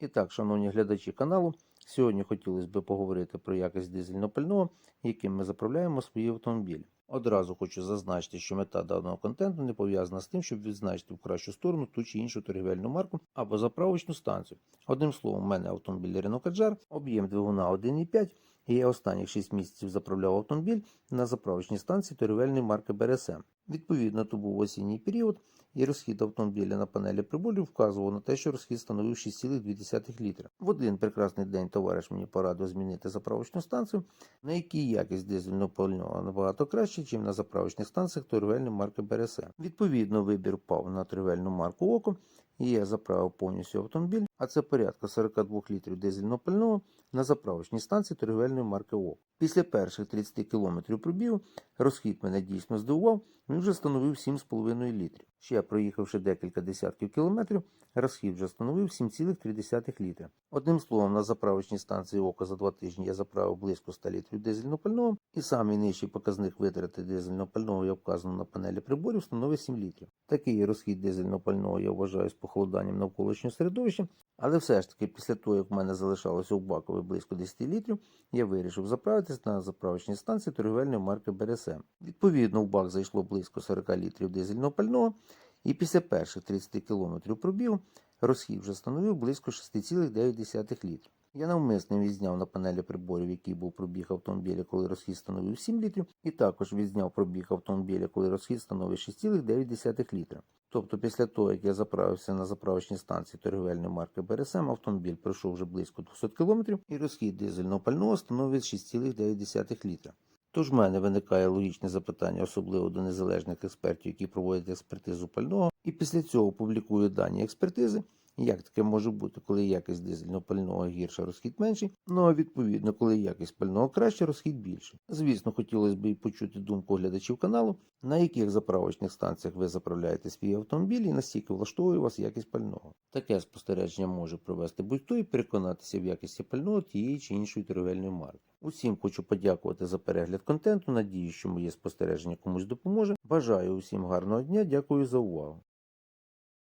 І так, шановні глядачі каналу, сьогодні хотілося б поговорити про якість дизельного пального, яким ми заправляємо свої автомобілі. Одразу хочу зазначити, що мета даного контенту не пов'язана з тим, щоб відзначити в кращу сторону ту чи іншу торгівельну марку або заправочну станцію. Одним словом, у мене автомобіль Renault Kadjar, об'єм двигуна 1,5, і я останніх 6 місяців заправляв автомобіль на заправочній станції торгівельної марки BRSM. Відповідно, то був осінній період, і розхід автомобіля на панелі приборів вказував на те, що розхід становив 6,2 літра. В один прекрасний день товариш мені порадив змінити заправочну станцію, на якій якість дизельного пального набагато краще, ніж на заправочних станціях торгівельної марки BRSM. Відповідно, вибір впав на торгівельну марку ОКО, і я заправив повністю автомобіль, а це порядка 42 літрів дизельного пального на заправочній станції торгівельної марки ОК. Після перших 30 км пробігу розхід мене дійсно здивував, він вже становив 7,5 літрів. Ще проїхавши декілька десятків кілометрів, розхід вже становив 7,3 літра. Одним словом, на заправочній станції ОКО за два тижні я заправив близько 100 літрів дизельного пального, і самий нижчий показник витрати дизельного пального, я вказано на панелі приборів, становить 7 літрів. Такий розхід дизельного пального я вважаю з похолоданням навколишнього середовища, але все ж таки після того, як в мене залишалося у бакові близько 10 літрів, я вирішив заправитись на заправочній станції торгівельної марки BRSM. Відповідно, в бак зайшло близько 40 літрів дизельного пального, і після перших 30 км пробігу розхід вже становив близько 6,9 літрів. Я навмисно відзняв на панелі приборів, який був пробіг автомобіля, коли розхід становив 7 літрів, і також відзняв пробіг автомобіля, коли розхід становив 6,9 літра. Тобто після того, як я заправився на заправочній станції торгівельної марки BRSM, автомобіль пройшов вже близько 200 км і розхід дизельного пального становить 6,9 літра. Тож в мене виникає логічне запитання, особливо до незалежних експертів, які проводять експертизу пального, і після цього публікують дані експертизи. Як таке може бути, коли якість дизельного пального гірша, розхід менший, ну а відповідно, коли якість пального краще, розхід більший. Звісно, хотілося б і почути думку глядачів каналу, на яких заправочних станціях ви заправляєте свій автомобіль і настільки влаштовує вас якість пального. Таке спостереження може провести будь-хто і переконатися в якості пального тієї чи іншої торговельної марки. Усім хочу подякувати за перегляд контенту. Надію, що моє спостереження комусь допоможе. Бажаю усім гарного дня, дякую за увагу.